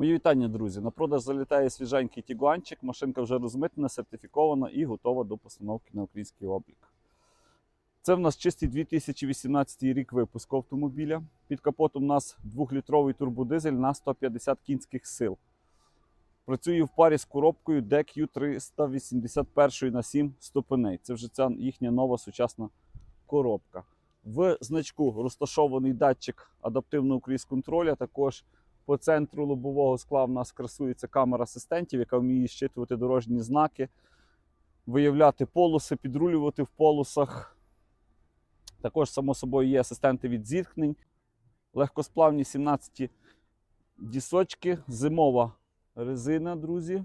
Мої вітання, друзі. На продаж залітає свіженький тігуанчик. Машинка вже розмитнена, сертифікована і готова до постановки на український облік. Це в нас чистий 2018 рік випуску автомобіля. Під капотом у нас 2-літровий турбодизель на 150 кінських сил. Працює в парі з коробкою DQ 381 на 7 ступеней. Це вже ця їхня нова сучасна коробка. В значку розташований датчик адаптивного круїз-контроля. Також по центру лобового скла в нас красується камера асистентів, яка вміє щитувати дорожні знаки, виявляти полоси, підрулювати в полосах. Також, само собою, є асистенти від зіткнень, легкосплавні 17 дісочки, зимова резина, друзі.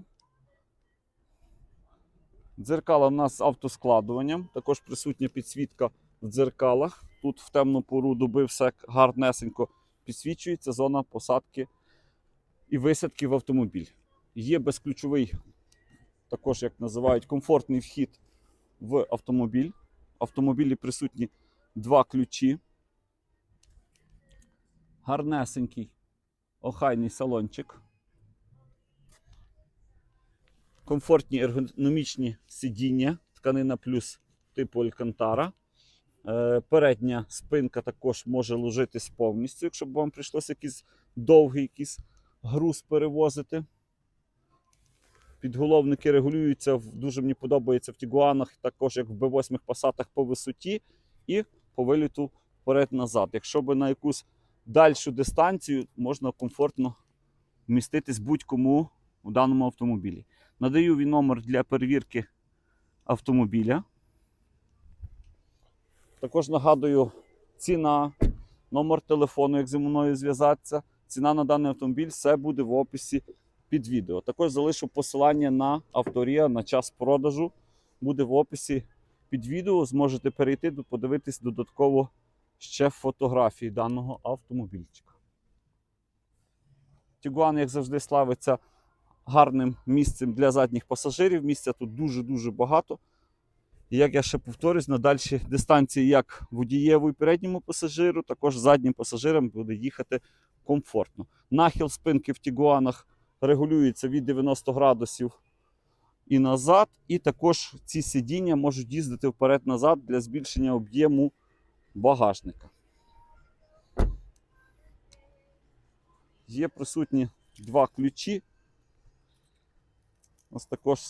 Дзеркала у нас з автоскладуванням, також присутня підсвітка в дзеркалах. Тут в темну пору доби все гарнесенько підсвічується зона посадки і висадки в автомобіль. Є безключовий, також як називають, комфортний вхід в автомобіль. В автомобілі присутні два ключі. Гарнесенький охайний салончик. Комфортні ергономічні сидіння, тканина плюс типу Алькантара. Е, Передня спинка також може ложитись повністю, якщо б вам прийшлося якийсь довгий якийсь груз перевозити. Підголовники регулюються, дуже мені подобається в Тігуанах, також як в B8 пасатах по висоті і по виліту вперед-назад. Якщо би на якусь дальшу дистанцію можна комфортно вміститись будь-кому у даному автомобілі. Надаю він номер для перевірки автомобіля. Також нагадую, ціна, номер телефону, як зі мною зв'язатися. Ціна на даний автомобіль все буде в описі під відео. Також залишу посилання на авторія на час продажу. Буде в описі під відео. Зможете перейти, подивитись додатково ще фотографії даного автомобільчика. Тігуан, як завжди, славиться гарним місцем для задніх пасажирів. Місця тут дуже-дуже багато. І як я ще повторюсь, на дальшій дистанції як водієву і передньому пасажиру, також заднім пасажирам буде їхати комфортно. Нахил спинки в Тігуанах регулюється від 90 градусів і назад. І також ці сидіння можуть їздити вперед-назад для збільшення об'єму багажника. Є присутні два ключі. Ось також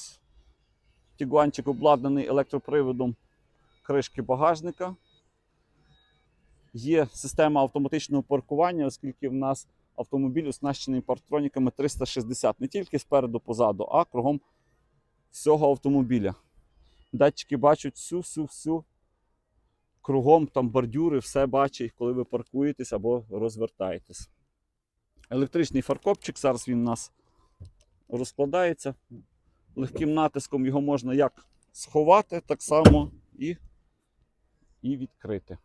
Тігуанчик обладнаний електроприводом кришки багажника. Є система автоматичного паркування, оскільки в нас автомобіль оснащений партроніками 360 не тільки спереду позаду, а кругом всього автомобіля. Датчики бачать всю-всю-всю кругом там бордюри, все бачить, коли ви паркуєтесь або розвертаєтесь. Електричний фаркопчик, зараз він у нас розкладається легким натиском його можна як сховати, так само і, і відкрити.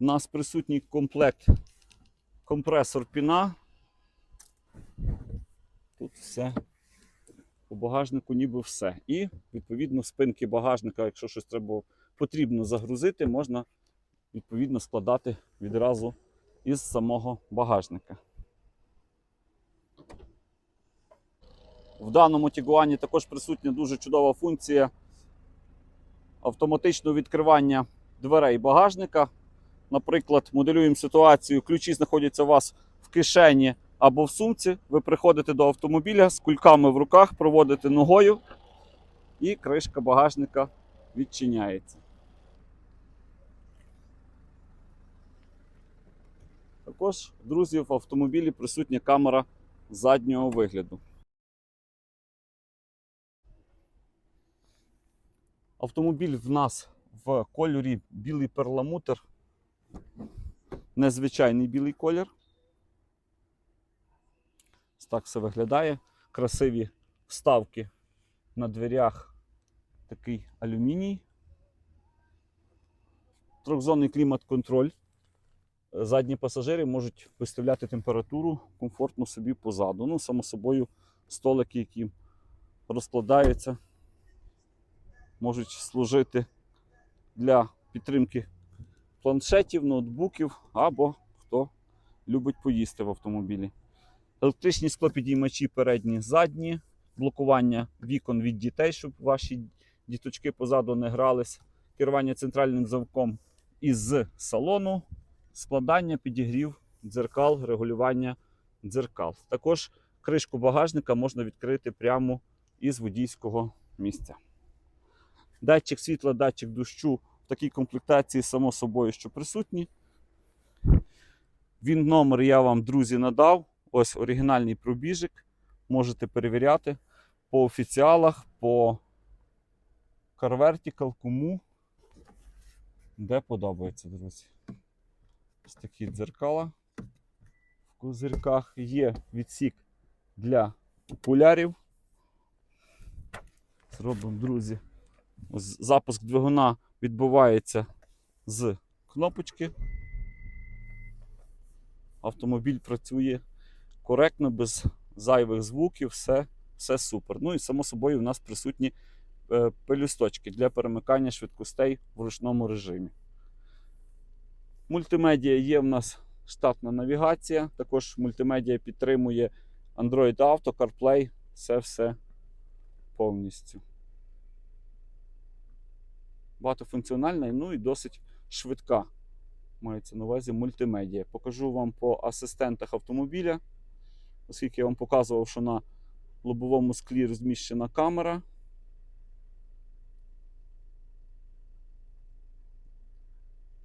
У нас присутній комплект компресор піна. Тут все у багажнику ніби все. І, відповідно, спинки багажника, якщо щось треба потрібно загрузити, можна відповідно складати відразу із самого багажника. В даному Тігуані також присутня дуже чудова функція автоматичного відкривання дверей багажника. Наприклад, моделюємо ситуацію, ключі знаходяться у вас в кишені або в сумці. Ви приходите до автомобіля з кульками в руках, проводите ногою, і кришка багажника відчиняється. Також, друзі, в автомобілі присутня камера заднього вигляду. Автомобіль в нас в кольорі білий перламутр. Незвичайний білий колір. Так все виглядає. Красиві вставки на дверях. Такий алюміній. Трьохзонний клімат-контроль. Задні пасажири можуть виставляти температуру комфортно собі позаду. Ну, само собою, столики, які розкладаються можуть служити для підтримки планшетів, ноутбуків або хто любить поїсти в автомобілі. Електричні склопідіймачі передні, задні, блокування вікон від дітей, щоб ваші діточки позаду не грались, керування центральним замком із салону, складання, підігрів дзеркал, регулювання дзеркал. Також кришку багажника можна відкрити прямо із водійського місця. Датчик світла, датчик дощу в такій комплектації, само собою, що присутні. Він номер я вам, друзі, надав. Ось оригінальний пробіжик. Можете перевіряти по офіціалах, по CarVertical, кому де подобається, друзі. Ось такі дзеркала в козирках. Є відсік для окулярів. Зробимо, друзі. Запуск двигуна відбувається з кнопочки. Автомобіль працює коректно, без зайвих звуків, все, все супер. Ну і само собою, у нас присутні е, пелюсточки для перемикання швидкостей в ручному режимі. Мультимедіа є в нас штатна навігація. Також мультимедіа підтримує Android Auto, CarPlay, все-все повністю. Багатофункціональна, ну і досить швидка. Мається на увазі мультимедіа. Покажу вам по асистентах автомобіля, оскільки я вам показував, що на лобовому склі розміщена камера.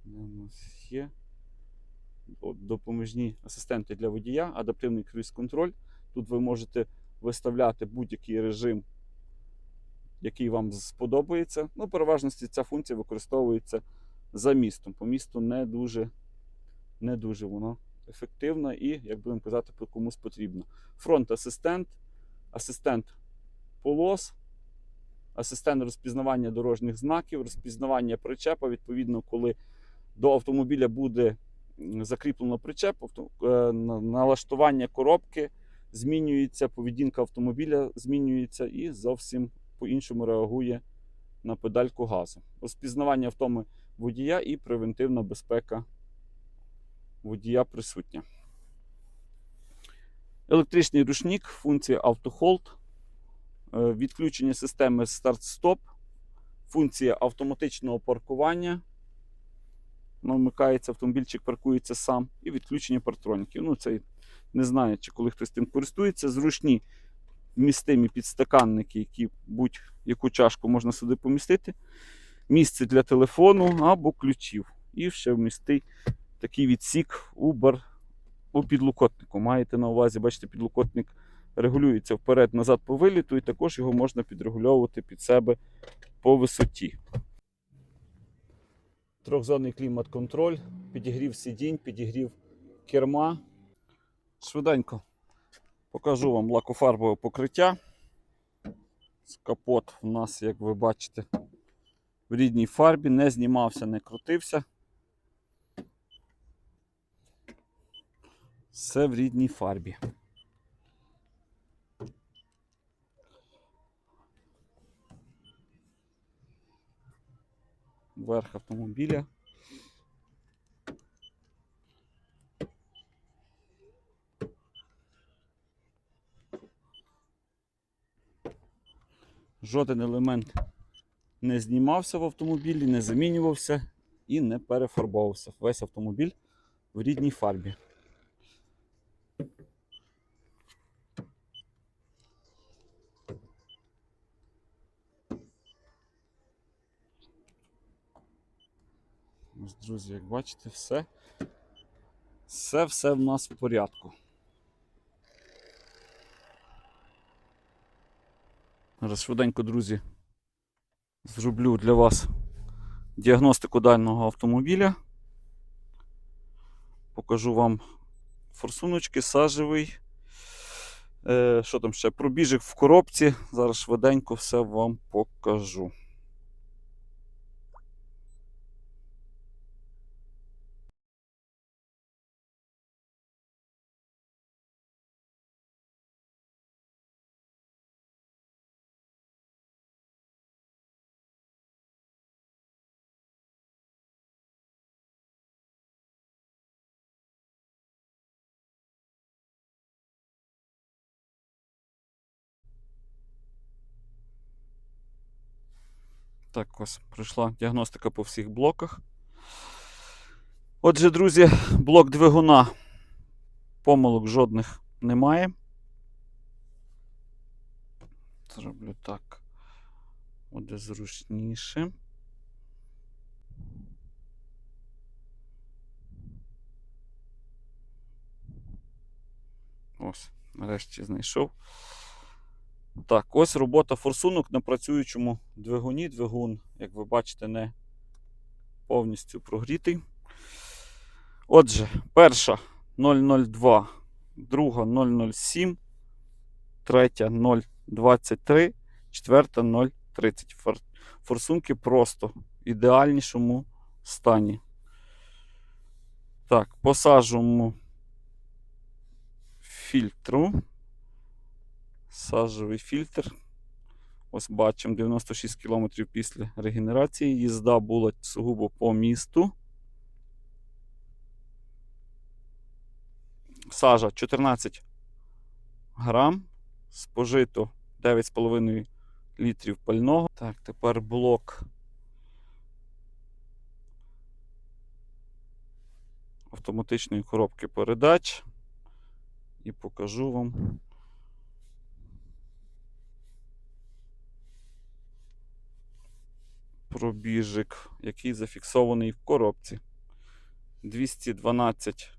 У нас є допоміжні асистенти для водія, адаптивний круїз-контроль. Тут ви можете виставляти будь-який режим, який вам сподобається. Ну, переважності ця функція використовується за містом. По місту не дуже, не дуже воно ефективно і, як будемо казати, комусь потрібно. Фронт-асистент, асистент полос, асистент розпізнавання дорожніх знаків, розпізнавання причепа. Відповідно, коли до автомобіля буде закріплено причеп, е, на- налаштування коробки змінюється, поведінка автомобіля змінюється і зовсім по-іншому реагує на педальку газу. Розпізнавання втоми водія і превентивна безпека водія присутня. Електричний рушник, функція автохолд, е, відключення системи старт-стоп, функція автоматичного паркування. Вмикається, автомобільчик паркується сам, і відключення партроніків. Ну, це не знаю, чи коли хтось тим користується. Зручні вмістимі підстаканники, які будь-яку чашку можна сюди помістити. Місце для телефону або ключів. І ще вмістий такий відсік у, бар... у підлокотнику. Маєте на увазі, бачите, підлокотник регулюється вперед-назад по виліту, і також його можна підрегульовувати під себе по висоті. Трьохзонний клімат-контроль, підігрів сидінь, підігрів керма. Швиденько покажу вам лакофарбове покриття. Капот у нас, як ви бачите, в рідній фарбі, не знімався, не крутився. Все в рідній фарбі. Верх автомобіля. Жоден елемент не знімався в автомобілі, не замінювався і не перефарбовувався. Весь автомобіль в рідній фарбі. Друзі, як бачите, все, все, все в нас в порядку. Зараз швиденько, друзі, зроблю для вас діагностику даного автомобіля. Покажу вам форсуночки, сажевий. Е, що там ще? Пробіжик в коробці. Зараз швиденько все вам покажу. Так, ось пройшла діагностика по всіх блоках. Отже, друзі, блок двигуна помилок жодних немає. Зроблю так. Буде зручніше. Ось, нарешті знайшов. Так, ось робота форсунок на працюючому двигуні. Двигун, як ви бачите, не повністю прогрітий. Отже, перша 002, друга 007, третя 023, четверта 030. Форсунки просто в ідеальнішому стані. Так, посаджуємо фільтру. Сажовий фільтр. Ось бачимо 96 км після регенерації. Їзда була сугубо по місту. Сажа 14 грам. Спожито 9,5 літрів пального. Так, тепер блок. Автоматичної коробки передач. І покажу вам. Пробіжик, який зафіксований в коробці. 212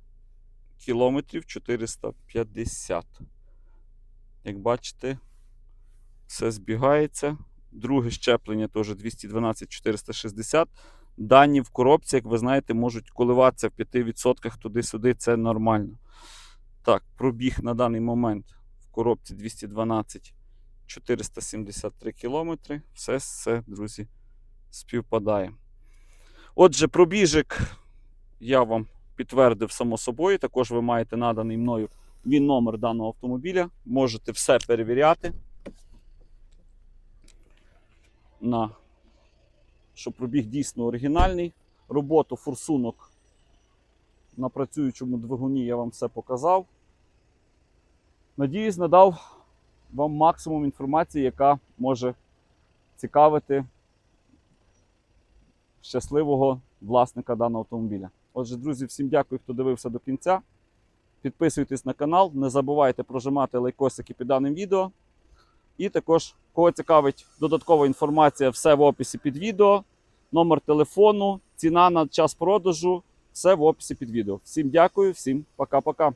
кілометрів 450. Як бачите, все збігається. Друге щеплення теж 212-460. Дані в коробці, як ви знаєте, можуть коливатися в 5% туди-сюди, це нормально. Так, пробіг на даний момент в коробці 212 473 кілометри. Все, все, друзі, співпадає. Отже, пробіжик я вам підтвердив само собою. Також ви маєте наданий мною він номер даного автомобіля. Можете все перевіряти. На, що пробіг дійсно оригінальний. Роботу форсунок на працюючому двигуні я вам все показав. Надіюсь, надав вам максимум інформації, яка може цікавити щасливого власника даного автомобіля. Отже, друзі, всім дякую, хто дивився до кінця. Підписуйтесь на канал, не забувайте прожимати лайкосики під даним відео. І також, кого цікавить додаткова інформація, все в описі під відео, номер телефону, ціна на час продажу, все в описі під відео. Всім дякую, всім пока-пока.